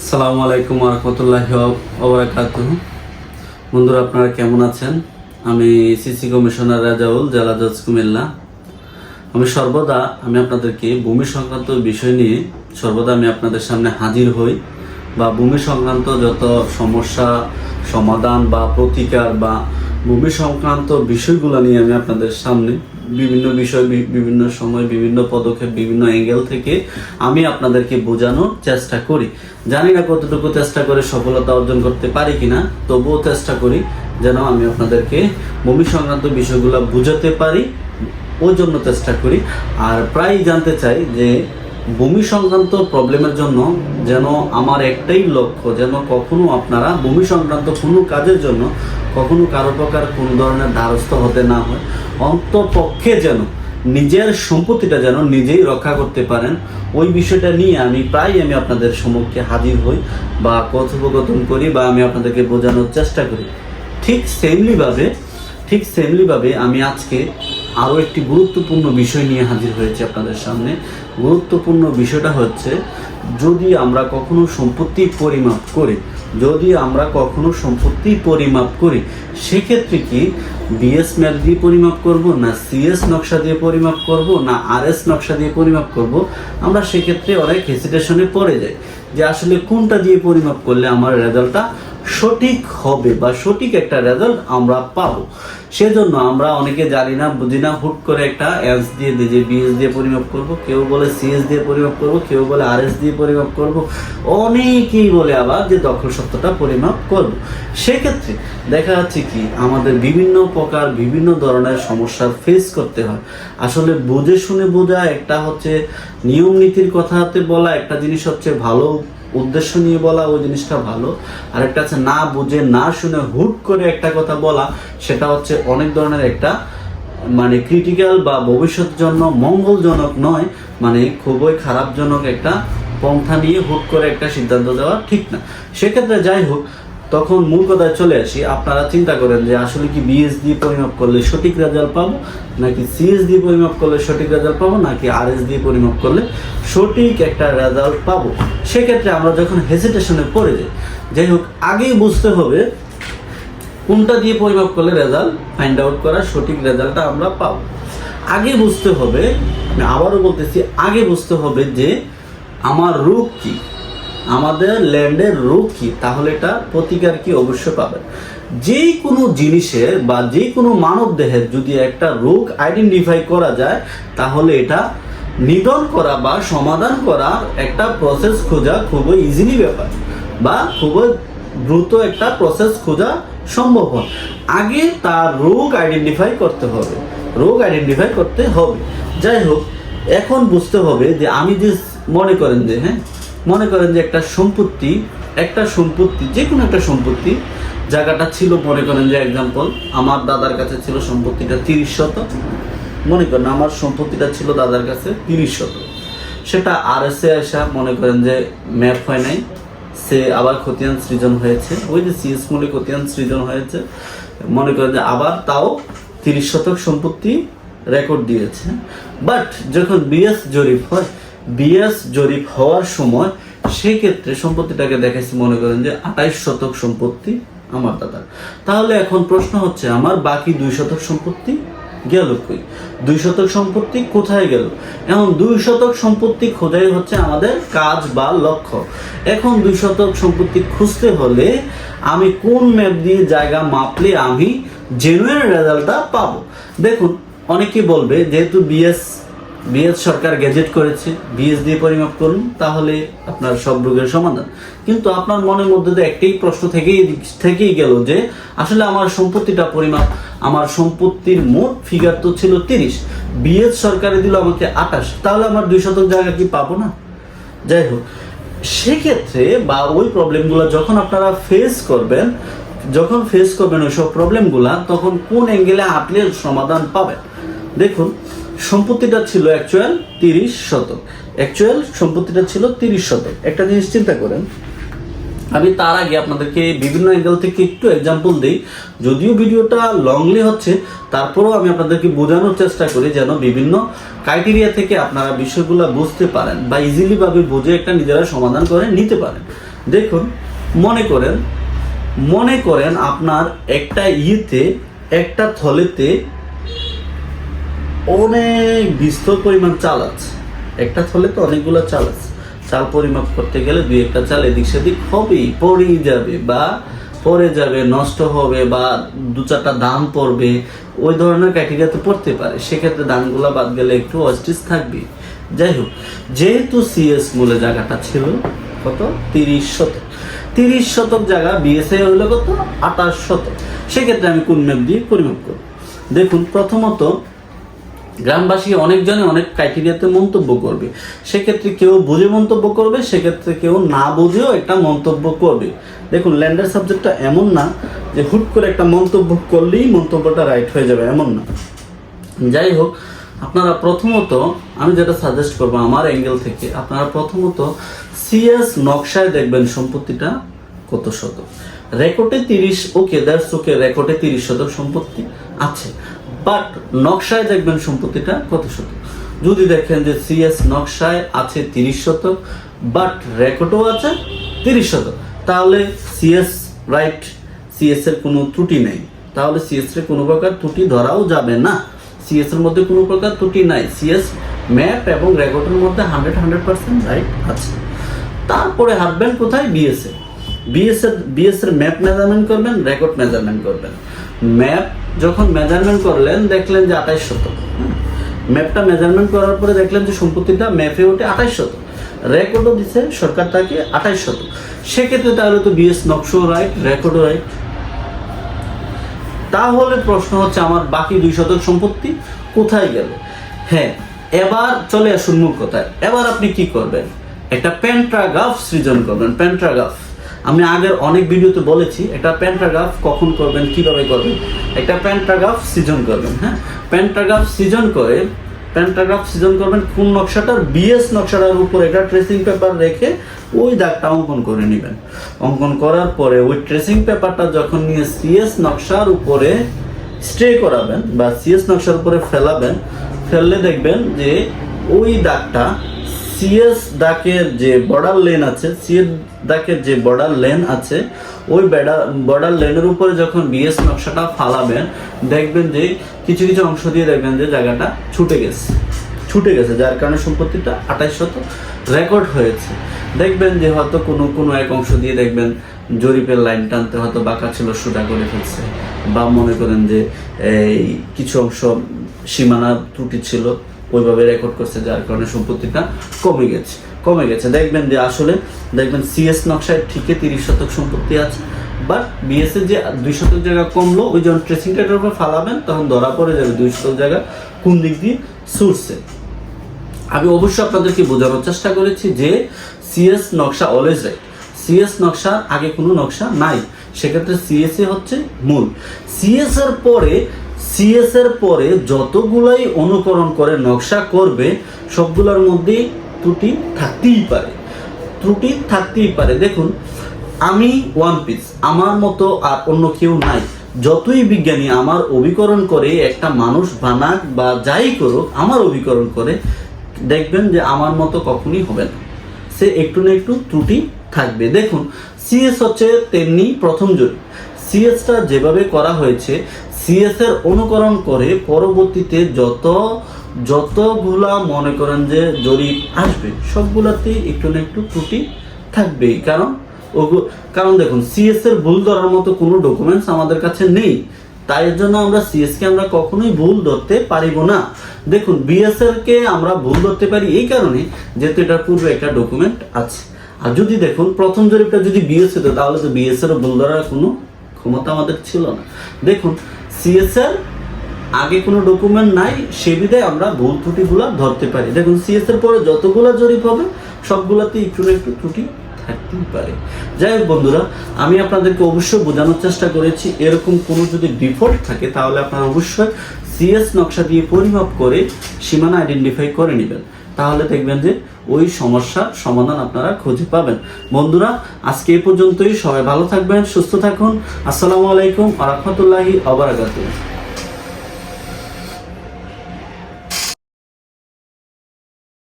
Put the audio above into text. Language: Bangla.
আসসালামু আলাইকুম রহমতুল্লাহ ওবরাকাত বন্ধুরা, আপনারা কেমন আছেন? আমি সিসি কমিশনার রাজাউল, জেলা জজ কুমিল্লা। আমি সর্বদা, আমি আপনাদেরকে ভূমি সংক্রান্ত বিষয় নিয়ে সর্বদা আমি আপনাদের সামনে হাজির হই বা ভূমি সংক্রান্ত যত সমস্যা, সমাধান বা প্রতিকার বা ভূমি সংক্রান্ত বিষয়গুলো নিয়ে আমি আপনাদের সামনে বিভিন্ন বিষয় বিভিন্ন সময়, বিভিন্ন পদক্ষেপ, বিভিন্ন অ্যাঙ্গেল থেকে আমি আপনাদেরকে বোঝানোর চেষ্টা করি। জানি না কতটুকু চেষ্টা করে সফলতা অর্জন করতে পারি কিনা, তবুও চেষ্টা করি যেন আমি আপনাদেরকে ভূমি সংক্রান্ত বিষয়গুলো বুঝাতে পারি ওই জন্য চেষ্টা করি। আর প্রায় জানতে চাই যে ভূমি সংক্রান্ত প্রবলেমের জন্য যেন আমার একটাই লক্ষ্য, যেন কখনো আপনারা ভূমি সংক্রান্ত কোনো কাজের জন্য কখনো কারও প্রকার কোনো ধরনের দ্বারস্থ হতে না হয়। অন্তপক্ষে যেন নিজের সম্পত্তিটা যেন নিজেই রক্ষা করতে পারেন। ওই বিষয়টা নিয়ে আমি প্রায় আমি আপনাদের সম্মুখে হাজির হই বা কথোপকথন করি বা আমি আপনাদেরকে বোঝানোর চেষ্টা করি। ঠিক সেমলিভাবে ঠিক সেমলিভাবে আমি আজকে আরও একটি গুরুত্বপূর্ণ বিষয় নিয়ে হাজির হয়েছি আপনাদের সামনে। গুরুত্বপূর্ণ বিষয়টা হচ্ছে, যদি আমরা কখনো সম্পত্তি পরিমাপ করি, যদি আমরা কখনো সম্পত্তি পরিমাপ করি, সেক্ষেত্রে কি বিএস ম্যাপ দিয়ে পরিমাপ করব, না সিএস নকশা দিয়ে পরিমাপ করব, না আরএস নকশা দিয়ে পরিমাপ করব? আমরা সেক্ষেত্রে অনেক হেসিটেশনে পড়ে যাই যে আসলে কোনটা দিয়ে পরিমাপ করলে আমার রেজাল্টটা সঠিক হবে বা সঠিক একটা রেজাল্ট আমরা পাবো। সেজন্য আমরা অনেকে জানি না, বুঝি না, হুট করে একটা এস দিয়ে দিই যে বিএস দিয়ে পরিমাপ করব, কেউ বলে সিএস দিয়ে পরিমাপ করব, কেউ বলে আরএস দিয়ে পরিমাপ করব। অনেকেই বলে আবার যে দখল সত্যটা পরিমাপ করব। সেক্ষেত্রে দেখা যাচ্ছে কি, আমাদের বিভিন্ন প্রকার, বিভিন্ন ধরনের সমস্যার ফেস করতে হয়। আসলে বুঝে শুনে বোঝা একটা হচ্ছে নিয়ম নীতির কথাতে বলা একটা জিনিস হচ্ছে ভালো উদ্দেশ্য নিয়ে বলা ওই জিনিসটা ভালো। আর একটা আছে, না বুঝে, না শুনে হুট করে একটা কথা বলা, সেটা হচ্ছে অনেক ধরনের একটা মানে ক্রিটিক্যাল বা ভবিষ্যৎ জন্য মঙ্গলজনক নয় মানে খুবই খারাপজনক একটা পন্থা নিয়ে হুট করে একটা সিদ্ধান্ত দেওয়া ঠিক না। সেক্ষেত্রে যাই হোক তখন মূল কথায় চলে আসি, আপনারা চিন্তা করেন যে আসলে কি বিএস দিয়ে পরিমাপ করলে সঠিক রেজাল্ট পাবো, নাকি সিএস পরিমাপ করলে সঠিক রেজাল্ট পাবো, নাকি আরএস দিয়ে পরিমাপ করলে সঠিক একটা রেজাল্ট পাবো? সেক্ষেত্রে আমরা যখন হেসিটেশনে পড়ে যাই যাই হোক, আগেই বুঝতে হবে কোনটা দিয়ে পরিমাপ করলে রেজাল্ট ফাইন্ড আউট করা সঠিক রেজাল্টটা আমরা পাবো। আগে বুঝতে হবে আবারও বলতেছি, আগে বুঝতে হবে যে আমার রূপ কি। আমাদের ল্যান্ডের রূপ কি, তাহলে এটা প্রতিকার কি অবশ্যই পাবেন। যে কোনো জিনিসের বা যে কোনো মানব দেহের যদি একটা রোগ আইডেন্টিফাই করা যায়, তাহলে এটা নিধন করা বা সমাধান করার একটা প্রসেস খোঁজা খুবই ইজিলি ব্যাপার বা খুবই দ্রুত একটা প্রসেস খোঁজা সম্ভব হয়। আগে তার রোগ আইডেন্টিফাই করতে হবে, রোগ আইডেন্টিফাই করতে হবে। যাই হোক, এখন বুঝতে হবে যে আমি যে মনে করেন যে হ্যাঁ মনে করেন যে একটা সম্পত্তি একটা সম্পত্তি যে কোনো একটা সম্পত্তি, জায়গাটা ছিল, মনে করেন যে এক্সাম্পল আমার দাদার কাছে ছিল সম্পত্তিটা তিরিশ শতক। মনে করেন আমার সম্পত্তিটা ছিল দাদার কাছে তিরিশ শতক। সেটা আর এস এ আসা, মনে করেন যে ম্যাপ হয় নাই। সে আবার খতিয়ান সৃজন হয়েছে। ওই যে সিএস মূলে খতিয়ান সৃজন হয়েছে। মনে করেন যে আবার তাও তিরিশ শতক সম্পত্তি রেকর্ড দিয়েছে। বাট যখন বিএস জরিপ হয় বিএস জরিপ হওয়ার সময় সেক্ষেত্রে সম্পত্তিটাকে দেখাইছি মনে করেন যে আঠাইশ শতক সম্পত্তি আমার দাদার। তাহলে এখন প্রশ্ন হচ্ছে, আমার বাকি দুই শতক সম্পত্তি গেল কই? দুই শতক সম্পত্তি কোথায় গেল? এখন দুই শতক সম্পত্তি খোঁজাই হচ্ছে আমাদের কাজ বা লক্ষ্য। এখন দুই শতক সম্পত্তি খুঁজতে হলে আমি কোন ম্যাপ দিয়ে জায়গা মাপলে আমি জেনুইন রেজাল্টটা পাবো? দেখুন, অনেকে বলবে, যেহেতু বিএস বিএস সরকার গ্যাজেট করেছে বিএস দিয়ে পরিমাপ করুন, তাহলে আপনার সব রোগের সমাধান। কিন্তু আপনার মনের মধ্যে তো একটাই প্রশ্ন থেকেই থেকেই গেল যে, আসলে আমার সম্পত্তিটা পরিমাপ, আমার সম্পত্তির মোট ফিগার তো ছিল তিরিশ বিএস সরকারে দিল আমাকে আঠাশ, তাহলে আমার দুই শতক জায়গা কি পাবো না? যাই হোক, সেক্ষেত্রে বা ওই প্রবলেমগুলো যখন আপনারা ফেস করবেন, যখন ফেস করবেন ওইসব প্রবলেমগুলা তখন কোন অ্যাঙ্গেলে হাঁটলে সমাধান পাবেন? দেখুন সম্পত্তিটা ছিল অ্যাকচুয়াল তিরিশ শতক। অ্যাকচুয়াল সম্পত্তিটা ছিল তিরিশ শতক। একটা জিনিস চিন্তা করেন, আমি তার আগে আপনাদেরকে বিভিন্ন অ্যাঙ্গেল থেকে একটু এক্সাম্পল দিই। যদিও ভিডিওটা লংলি হচ্ছে, তারপরেও আমি আপনাদেরকে বোঝানোর চেষ্টা করি যেন বিভিন্ন ক্রাইটেরিয়া থেকে আপনারা বিষয়গুলো বুঝতে পারেন বা ইজিলিভাবে বুঝে একটা নিজেরা সমাধান করে নিতে পারেন। দেখুন, মনে করেন মনে করেন আপনার একটা ইয়েতে, একটা থলেতে অনেক বিস্তর পরিমাণ চাল আছে। একটা থলে তো অনেকগুলো চাল আছে। চাল পরিমাপ করতে গেলে দুই একটা চাল এদিক সেদিক হবেই, পড়েই যাবে বা পড়ে যাবে, নষ্ট হবে বা দু চারটা দাম পড়বে। ওই ধরনের ক্যাটেরিয়া তো পড়তে পারে। সেক্ষেত্রে দামগুলো বাদ গেলে একটু অস্টিস থাকবে। যাই হোক, যেহেতু সিএস মূলে জায়গাটা ছিল কত? তিরিশ শতক। তিরিশ শতক জায়গা বিএসএ হইল কত? আঠাশ শতক। সেক্ষেত্রে আমি কোন ম্যাপ দিয়ে পরিমাপ করব? দেখুন, প্রথমত গ্রামবাসী অনেকজনে অনেক ক্রাইটেরিয়াতে মন্তব্য করবে। সেক্ষেত্রে কেউ বুঝে মন্তব্য করবে, সেক্ষেত্রে কেউ না বুঝেও একটা মন্তব্য করবে। দেখুন, ল্যান্ডার সাবজেক্টটা এমন না যে হুট করে একটা মন্তব্য করলেই মন্তব্যটা রাইট হয়ে যাবে, এমন না। যাই হোক, আপনারা প্রথমত, আমি যেটা সাজেস্ট করব আমার অ্যাঙ্গেল থেকে, আপনারা প্রথমত সিএস নকশায় দেখবেন সম্পত্তিটা কত শতক। রেকর্ডে তিরিশ ওকে দ্যাটস ওকে রেকর্ডে তিরিশ শতক সম্পত্তি আছে। বাট নকশায় দেখবেন সম্পত্তিটা কত শতক? যদি দেখেন যে সিএস নকশায় আছে তিরিশ শতক, বাট রেকর্ডও আছে তিরিশ শতক, তাহলে সিএস রাইট সিএস এর কোনো ত্রুটি নেই। তাহলে সিএস এর কোনো প্রকার ত্রুটি ধরাও যাবে না। সিএস এর মধ্যে কোনো প্রকার ত্রুটি নাই। সিএস ম্যাপ এবং রেকর্ডের মধ্যে হান্ড্রেড হান্ড্রেড পার্সেন্ট রাইট আছে। তারপরে হাঁটবেন কোথায়? বিএসএ বিএসএ বিএস এর ম্যাপ মেজারমেন্ট করবেন রেকর্ড মেজারমেন্ট করবেন। ম্যাপ যখন মেজারমেন্ট করলেন, দেখলেন যে আঠাইশ শতক। ম্যাপটা মেজারমেন্ট করার পরে দেখলেন যে সম্পত্তিটা ম্যাপে ওঠে আঠাইশ শতক। রেকর্ডও দিচ্ছে সরকার তাকে আঠাইশ শতক। সেক্ষেত্রে তাহলে তো বিএস নকশো রাইট রেকর্ডও রাইট তাহলে প্রশ্ন হচ্ছে, আমার বাকি দুই শতক সম্পত্তি কোথায় গেল? হ্যাঁ এবার চলে আসুন মূল কথায়। এবার আপনি কি করবেন? একটা প্যান্ট্রাগ্রাফ সৃজন করবেন প্যান্ট্রাগ্রাফ আমি আগের অনেক ভিডিওতে বলেছি, একটা প্যান্ট্রাগ্রাফ কখন করবেন, কীভাবে করবেন? একটা প্যান্ট্রাগ্রাফ সৃজন করবেন হ্যাঁ? প্যান্ট্রাগ্রাফ সৃজন করে প্যান্ট্রাগ্রাফ সৃজন করবেন কোন নকশাটার বিএস নকশাটার উপর একটা ট্রেসিং পেপার রেখে ওই দাগটা অঙ্কন করে নেবেন। অঙ্কন করার পরে ওই ট্রেসিং পেপারটা যখন নিয়ে সিএস নকশার উপরে স্ট্রে করাবেন বা সিএস নকশার উপরে ফেলাবেন, ফেললে দেখবেন যে ওই দাগটা সিএস দাগের যে বর্ডার লেন আছে, সিএস দাগের যে বর্ডার লেন আছে, ওই বর্ডার লেনের উপরে যখন বিএস নকশাটা ফালাবেন, দেখবেন যে কিছু কিছু অংশ দিয়ে দেখবেন যে জায়গাটা ছুটে গেছে। ছুটে গেছে, যার কারণে সম্পত্তিটা আঠাশ শত রেকর্ড হয়েছে। দেখবেন যে হয়তো কোনো কোনো এক অংশ দিয়ে দেখবেন জরিপের লাইন টানতে হয়তো বাঁকা ছিল, সোজা করে ফেলছে। বা মনে করেন যে এই কিছু অংশ সীমানা ত্রুটি ছিল ওইভাবে রেকর্ড করছে, যার কারণে সম্পত্তিটা কমে গেছে। কমে গেছে। দেখবেন যে আসলে, দেখবেন সিএস নকশায় ঠিকই তিরিশ শতক সম্পত্তি আছে বাট বিএসএ যে দুই শতক জায়গা কমলো, ওই যখন ট্রেসিং টাইটের উপর ফালাবেন, তখন ধরা পড়ে যাবে দুই শতক জায়গা কোন দিক দিয়ে সুরছে আমি অবশ্যই আপনাদেরকে বোঝানোর চেষ্টা করেছি যে সিএস নকশা অলওয়েজ রাইট সিএস নকশার আগে কোনো নকশা নাই। সেক্ষেত্রে সিএসএ হচ্ছে মূল। সিএস এর পরে সিএস এর পরে যতগুলাই অনুকরণ করে নকশা করবে, সবগুলোর মধ্যেই ত্রুটি থাকতেই পারে। ত্রুটি থাকতেই পারে। দেখুন, আমি ওয়ান পিস আমার মতো আর অন্য কেউ নাই। যতই বিজ্ঞানী আমার অভিকরণ করে, একটা মানুষ বানাক বা যাই করুক, আমার অভিকরণ করে, দেখবেন যে আমার মতো কখনই হবে না। সে একটু না একটু ত্রুটি থাকবে। দেখুন সিএস হচ্ছে তেমনি প্রথম জরিপ। সিএসটা যেভাবে করা হয়েছে সিএস এর অনুকরণ করে পরবর্তীতে যত, যতগুলা মনে করেন যে জরিপ আসবে, সবগুলাতেই একটু না একটু ত্রুটি থাকবেই। কারণ কারণ দেখুন সিএস এর ভুল ধরার মতো কোনো ডকুমেন্টস আমাদের কাছে নেই। তাই জন্য আমরা সিএস কে আমরা কখনোই ভুল ধরতে পারিব না। দেখুন বিএসএল কে আমরা ভুল ধরতে পারি এই কারণে যেহেতু এটার পূর্বে একটা ডকুমেন্ট আছে। আর যদি দেখুন, প্রথম জরিপটা যদি বিএস হতো তাহলে তো বিএস এর ভুল ধরার কোনো ক্ষমতা আমাদের ছিল না। দেখুন সিএসআর আগে কোনো ডকুমেন্ট নাই, সে বিধায় আমরা ভুল ত্রুটিগুলো ধরতে পারি। দেখুন সিএস এর পরে যতগুলো জরিপ হবে সবগুলোতে একটু না একটু ত্রুটি থাকতেই পারে। যাই হোক বন্ধুরা, আমি আপনাদেরকে অবশ্যই বোঝানোর চেষ্টা করেছি, এরকম কোনো যদি ডিফল্ট থাকে, তাহলে আপনারা অবশ্যই সিএস নকশা দিয়ে পরিমাপ করে সীমানা আইডেন্টিফাই করে নেবেন। তাহলে দেখবেন যে ওই সমস্যার সমাধান আপনারা খুঁজে পাবেন। বন্ধুরা, আজকে এই পর্যন্তই। সবাই ভালো থাকবেন, সুস্থ থাকুন। আসসালামু আলাইকুম আ রহমতুল্লাহি আবরাকাতুহ